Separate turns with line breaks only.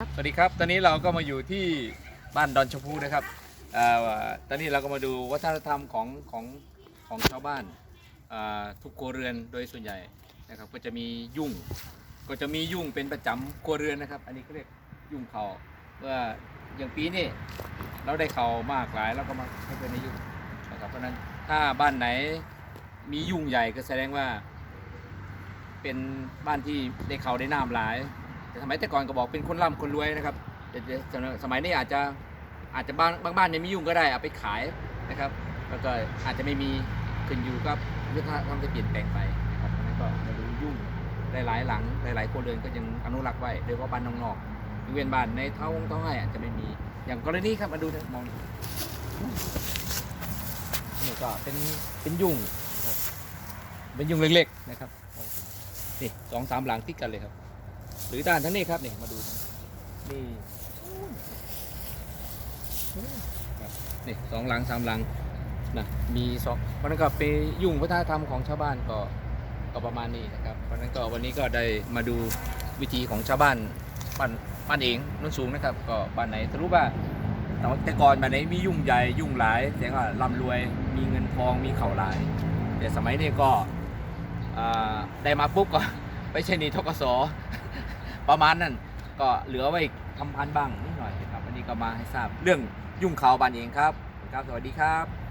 สวัสดีครับ ตอนนี้เราก็มาอยู่ที่บ้านดอนชมพูนะครับเออตอนนี้เราก็มาดูวัฒนธรรมของของของชาวบ้านอ่าทุกครัวเรือนโดยส่วนใหญ่นะครับ ก็จะมียุ่ง ก็จะมียุ่งเป็นประจำครัวเรือนนะครับ อันนี้เขาเรียกยุ่งเขาเมื่ออย่างปีนี้เราได้เขามากหลายแล้วก็มาให้เป็นในยุ่งนะครับเพราะฉะนั้นถ้าบ้านไหนมียุ่งใหญ่ก็แสดงว่า เป็นบ้านที่ได้เขาได้น้ำหลาย แต่สมัยแต่ก่อนก็บอกเป็นคนร่ำคนรวยนะครับแต่สมัยนี้อาจจะอาจจะบ้านบางบ้านยังไม่ยุ่งก็ได้เอาไปขายนะครับ แล้วก็อาจจะไม่มีขึ้นอยู่กับวัฒนธรรมที่เปลี่ยนแปลงไปนะครับเพราะนั้นก็มาดูยุ่งหลายๆหลังหลายๆคนเรือนก็ยังอนุรักษ์ไว้โดยเฉพาะบ้านนอกๆยกเว้นบ้านในเท่าเท่าให้อาจจะไม่มีอย่างกรณีครับมาดูนะมองนี่ก็เป็นเป็นยุ่งนะครับเป็นยุ่งเล็กๆนะครับนี่สองสามหลังติดกันเลยครับ หรือด้านทั้งนี้ครับนี่มาดูนี่นี่สองหลังสามหลังนะมีสองเพราะนั้นก็ไปยุ่งวัฒนธรรมของชาวบ้านก็ก็ประมาณนี้นะครับเพราะนั้นก็วันนี้ก็ได้มาดูวิธีของชาวบ้านบ้านบ้านเองนุ่นสูงนะครับ ก็บ้านไหนสรุปว่าแต่ก่อนบ้านไหนมียุ่งใหญ่ยุ่งหลายแสดงว่าร่ำรวยมีเงินทองมีเข่าหลาย แต่สมัยนี้ก็ได้มาปุ๊บก็ไปใช้หนี้ทกส ประมาณนั้นก็เหลือไว้ทำพันบ้างนิดหน่อยนะครับวันนี้ก็มาให้ทราบเรื่องยุ่งข่าวบานเองครับครับ สวัสดีครับ